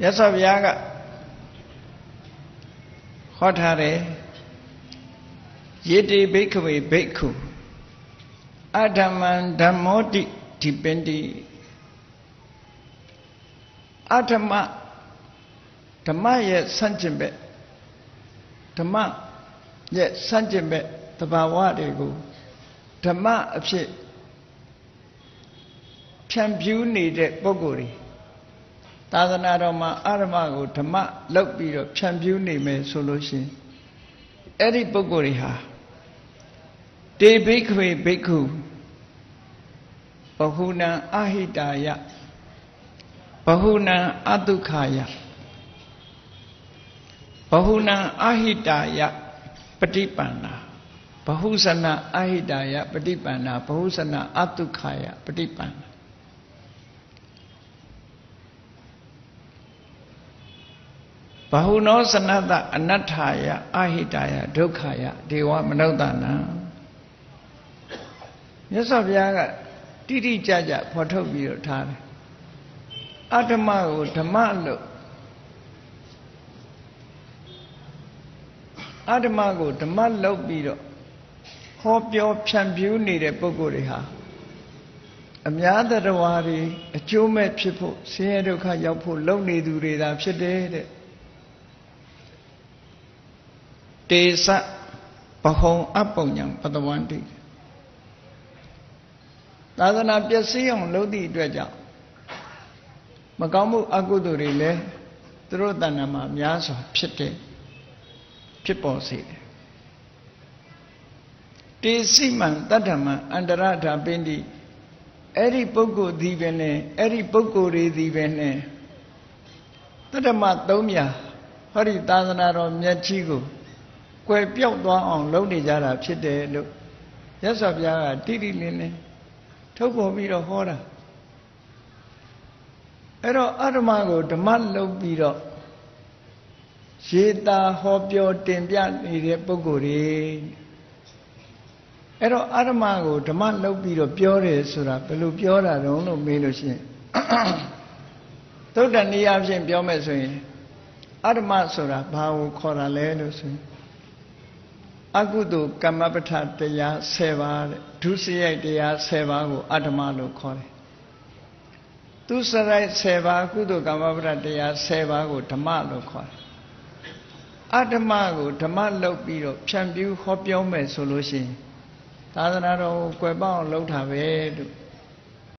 မြတ်စွာဘုရားကဟောထားတယ်ယေတိဘိက္ခဝေဘိက္ခုအဓမ္မံဓမ္မောတိဒီပင်တိအဓမ္မဓမ္မရဲ့ဆန့်ကျင်ဘက်ဓမ္မရဲ့ဆန့်ကျင်ဘက်တဘာဝတွေကိုဓမ္မအဖြစ်ဖြန့်ဖြူးနေတဲ့ပုဂ္ဂိုလ်တွေ သာသနာတော်မှာအရမကိုဓမ္မလောက်ပြီးတော့ဖြန့်ဖြူးနေမယ်ဆိုလို့ရှိရင်အဲ့ဒီပုဂ္ဂိုလ်တွေဟာတေဘိက္ခဝေဘိက္ခုဘဟုနံအဟိတာယဘဟုနံအတုခာယဘဟုနံအဟိတာယပฏิပန္နာဘဟုစနအဟိတာယပฏิပန္နာဘဟုစနအတုခာယပฏิပန္နာ ဘဟုနောစနတအနတ္ထာယအဟိတာယဒုက္ခယဒေဝမနုဿာနံမြတ်စွာဘုရားကတိတိကျကျဖော်ထုတ်ပြီးတော့ထားတယ်အတ္တမကိုဓမ္မလို့အတ္တမကိုဓမ္မလုပ်ပြီးတော့ဟောပြောဖြန့်ဖြူးနေတဲ့ပုဂ္ဂိုလ်တွေဟာအများတရဝါတွေအကျိုးမဲ့ဖြစ်ဖို့ဆင်းရဲဒုက္ခရောက်ဖို့လုပ်နေသူတွေသာဖြစ်တယ်တဲ့ တေသဘဟုံအပုံညာပတဝန္တိသာသနာပျက်စီးအောင်လုပ်သည့်အတွက်ကြောင့်မကောင်းမှုအကုသိုလ်တွေလည်းသူတို့တဏ္ဍာမှာများစွာဖြစ်တယ်ဖြစ်ပေါ်စေတယ်တေစိမံတတ္ထမံအန္တရဓာပင်တိအဲ့ဒီပုဂ္ဂိုလ်ဒီပဲနဲ့အဲ့ဒီပုဂ္ဂိုလ်တွေဒီပဲနဲ့တတ္တမသုံးမြာဟောဒီသာသနာတော်မြတ်ကြီးကို ကွယ်ပြောက်သွားအောင်လုပ်နေကြတာဖြစ်တယ်လို့ရသော်ဘုရားကတိတိလင်းလင်းထုတ်ပေါ်ပြီးတော့ဟောတာအဲ့တော့အဓမ္မကိုဓမ္မလုပ်ပြီးတော့ရေတာဟောပြောတင်ပြနေတဲ့ပုဂ္ဂိုလ်တွေအဲ့တော့အဓမ္မကိုဓမ္မလုပ်ပြီးတော့ပြောတယ်ဆိုတာဘယ်လိုပြောတာတုံးလို့မေးလို့ရှိရင်သုတ္တနိယဖြင့်ပြောမယ်ဆိုရင်အဓမ္မဆိုတာဘာကိုခေါ်တာလဲလို့ဆိုရင် အကုသိုလ်ကမ္မပဋ္ဌတရား10ပါးတဲ့ဒုစရိုက်တရား10ပါးကိုအဓမ္မလို့ခေါ်တယ်သူစရိုက်10ပါးကုသိုလ်ကမ္မပဋ္ဌတရား10ပါးကိုဓမ္မလို့ခေါ်တယ်အဓမ္မကိုဓမ္မလုပ်ပြီးတော့ဖြန့်ပြူဟောပြောမယ်ဆိုလို့ရှိရင်သာသနာတော်ကိုကွယ်ပေါအောင်လုပ်တာပဲလို့